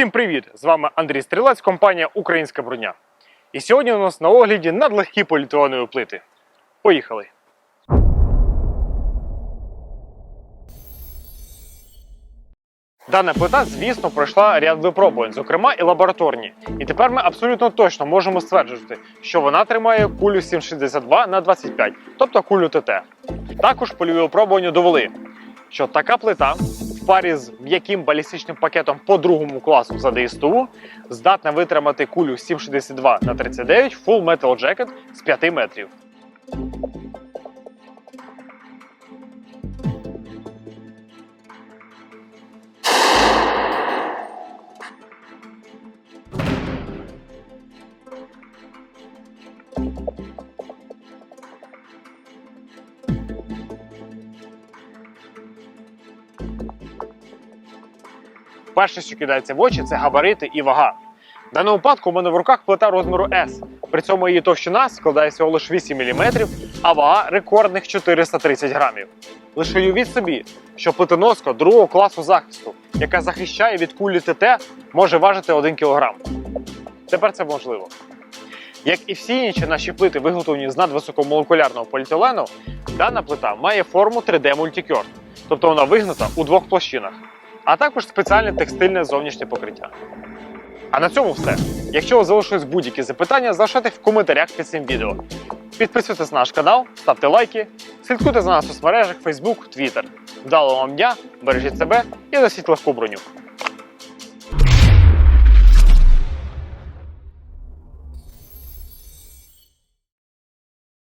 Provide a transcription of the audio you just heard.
Всім привіт! З вами Андрій Стрілець, компанія Українська броня. І сьогодні у нас на огляді надлегкі поліетиленові плити. Поїхали! Дана плита, звісно, пройшла ряд випробувань, зокрема і лабораторні. І тепер ми абсолютно точно можемо стверджувати, що вона тримає кулю 7,62 на 25, тобто кулю ТТ. Також польові випробування довели, що така плита парі з м'яким балістичним пакетом по другому класу за ДСТУ здатна витримати кулю 7,62 на 39 Full Metal Jacket з 5 метрів. Перше, що кидається в очі, це габарити і вага. В даному випадку у мене в руках плита розміру S. При цьому її товщина складає всього лише 8 мм, а вага рекордних 430 грамів. Лише уявіть собі, що плитоноска другого класу захисту, яка захищає від кулі ТТ, може важити 1 кг. Тепер це можливо. Як і всі інші наші плити, виготовлені з надвисокомолекулярного поліетилену, дана плита має форму 3D Multicure, тобто вона вигнута у двох площинах а також спеціальне текстильне зовнішнє покриття. А на цьому все. Якщо у вас залишились будь-які запитання, залишайте в коментарях під цим відео. Підписуйтесь на наш канал, ставте лайки, слідкуйте за нас у соцмережах Facebook, Twitter. Вдалого вам дня, бережіть себе і носіть легку броню.